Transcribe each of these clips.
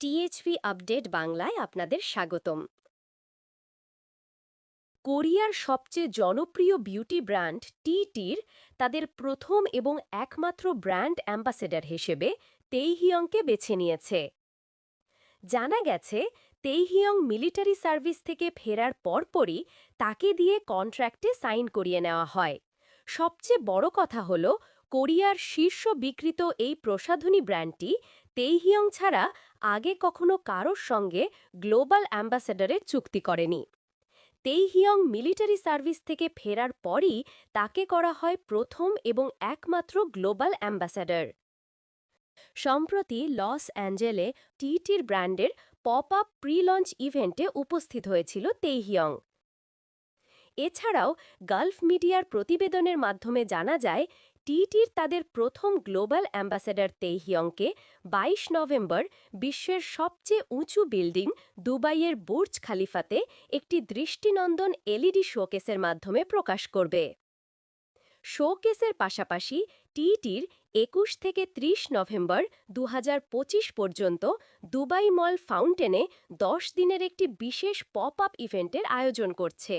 টিএইচভি update বাংলায় আপনাদের স্বাগতম। কোরিয়ার সবচেয়ে জনপ্রিয় বিউটি ব্র্যান্ড টিটির তাদের প্রথম এবং একমাত্র ব্র্যান্ড অ্যাম্বাসেডর হিসেবে তেইহিয়ংকে বেছে নিয়েছে। জানা গেছে, তেইহিয়ং মিলিটারি সার্ভিস থেকে ফেরার পরপরই তাকে দিয়ে কন্ট্রাক্টে সাইন করিয়ে নেওয়া হয়। সবচেয়ে বড় কথা হল কোরিয়ার শীর্ষ বিকৃত এই প্রসাধনী ব্র্যান্ডটি তেইহিয়ং ছাড়া আগে কখনো কারোর সঙ্গে গ্লোবাল অ্যাম্বাসেডরের চুক্তি করেনি। তেইহিয়ং মিলিটারি সার্ভিস থেকে ফেরার পরই তাকে করা হয় প্রথম এবং একমাত্র গ্লোবাল অ্যাম্বাসেডর। সম্প্রতি লস অ্যাঞ্জেলে টিটির ব্র্যান্ডের পপ আপ প্রি লঞ্চ ইভেন্টে উপস্থিত হয়েছিল তেইহিয়ং। এছাড়াও গালফ মিডিয়ার প্রতিবেদনের মাধ্যমে জানা যায় টিটির তাদের প্রথম গ্লোবাল অ্যাম্বাসেডর তেইহিয়ংকে ২২ নভেম্বর বিশ্বের সবচেয়ে উঁচু বিল্ডিং দুবাইয়ের বুর্জ খালিফাতে একটি দৃষ্টিনন্দন এলইডি শোকেসের মাধ্যমে প্রকাশ করবে। শোকেসের পাশাপাশি টিটির একুশ থেকে ৩০ নভেম্বর দু হাজার পঁচিশ পর্যন্ত দুবাই মল ফাউন্টেনে দশ দিনের একটি বিশেষ পপ আপ ইভেন্টের আয়োজন করছে।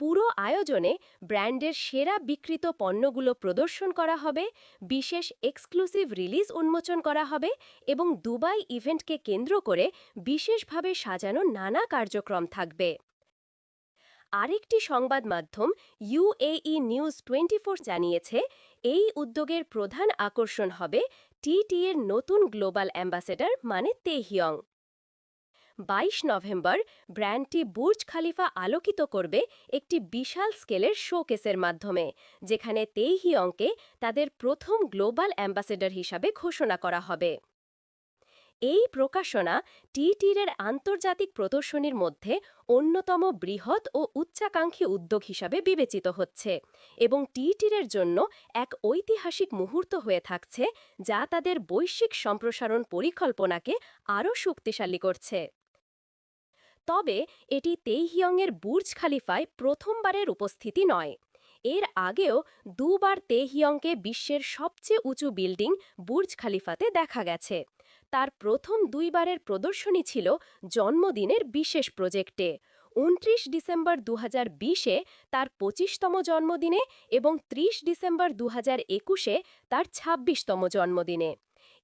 পুরো আয়োজনে ব্র্যান্ডের সেরা বিকৃত পণ্যগুলো প্রদর্শন করা হবে, বিশেষ এক্সক্লুসিভ রিলিজ উন্মোচন করা হবে এবং দুবাই ইভেন্টকে কেন্দ্র করে বিশেষভাবে সাজানো নানা কার্যক্রম থাকবে। আরেকটি সংবাদ মাধ্যম ইউএই নিউজ টোয়েন্টি জানিয়েছে, এই উদ্যোগের প্রধান আকর্ষণ হবে টিটি এর নতুন গ্লোবাল অ্যাম্বাসেডর মানে তেহিয়ং। ২২ নভেম্বর ব্র্যান্ডটি বুর্জ খালিফা আলোকিত করবে একটি বিশাল স্কেলের শোকেসের মাধ্যমে, যেখানে তেইহি তেইহিয়ংকে তাদের প্রথম গ্লোবাল অ্যাম্বাসেডর হিসাবে ঘোষণা করা হবে। এই প্রকাশনা টিটিরের আন্তর্জাতিক প্রদর্শনীর মধ্যে অন্যতম বৃহৎ ও উচ্চাকাঙ্ক্ষী উদ্যোগ হিসাবে বিবেচিত হচ্ছে এবং টিটিরের জন্য এক ঐতিহাসিক মুহূর্ত হয়ে থাকছে যা তাদের বৈশ্বিক সম্প্রসারণ পরিকল্পনাকে আরও শক্তিশালী করছে। তবে এটি তেইহিয়ংয়ের বুর্জ খালিফায় প্রথমবারের উপস্থিতি নয়। এর আগেও দুবার তেহিয়ংকে বিশ্বের সবচেয়ে উঁচু বিল্ডিং বুর্জ খালিফাতে দেখা গেছে। তার প্রথম দুইবারের প্রদর্শনী ছিল জন্মদিনের বিশেষ প্রজেক্টে। উনত্রিশ ডিসেম্বর দু বিশে তার পঁচিশতম জন্মদিনে এবং ৩০ ডিসেম্বর দু একুশে তার ২৬তম জন্মদিনে।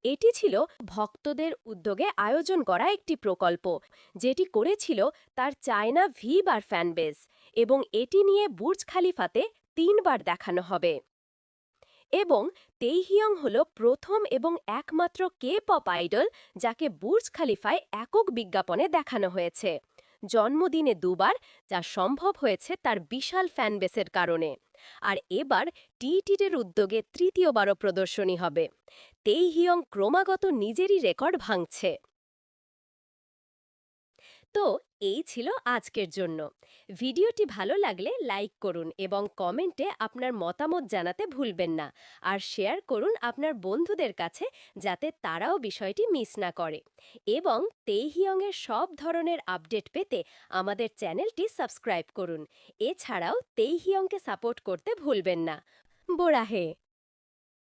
এটি ছিল ভক্তদের উদ্যোগে আয়োজন করা একটি প্রকল্প, যেটি করেছিল তার চায়না ভি বার ফ্যানবেস এবং এটি নিয়ে বুর্জ খালিফাতে তিনবার দেখানো হবে। এবং তেইহিয়ং হল প্রথম এবং একমাত্র কে পপ আইডল যাকে বুর্জ খালিফায় একক বিজ্ঞাপনে দেখানো হয়েছে। জন্মদিনে দুবার, যা সম্ভব হয়েছে তার বিশাল ফ্যানবেসের কারণে। আর এবার টিটির উদ্যোগে তৃতীয়বারও প্রদর্শনী হবে। তেইহিয়ং ক্রমাগত নিজেরই রেকর্ড ভাঙছে। তো এই ছিল আজকের জন্য। ভিডিওটি ভালো লাগলে লাইক করুন এবং কমেন্টে আপনার মতামত জানাতে ভুলবেন না। আর শেয়ার করুন আপনার বন্ধুদের কাছে যাতে তারাও বিষয়টি মিস না করে। এবং তেইহিয়ংয়ের সব ধরনের আপডেট পেতে আমাদের চ্যানেলটি সাবস্ক্রাইব করুন। এছাড়াও তেইহিয়ংকে সাপোর্ট করতে ভুলবেন না। বোরাহে!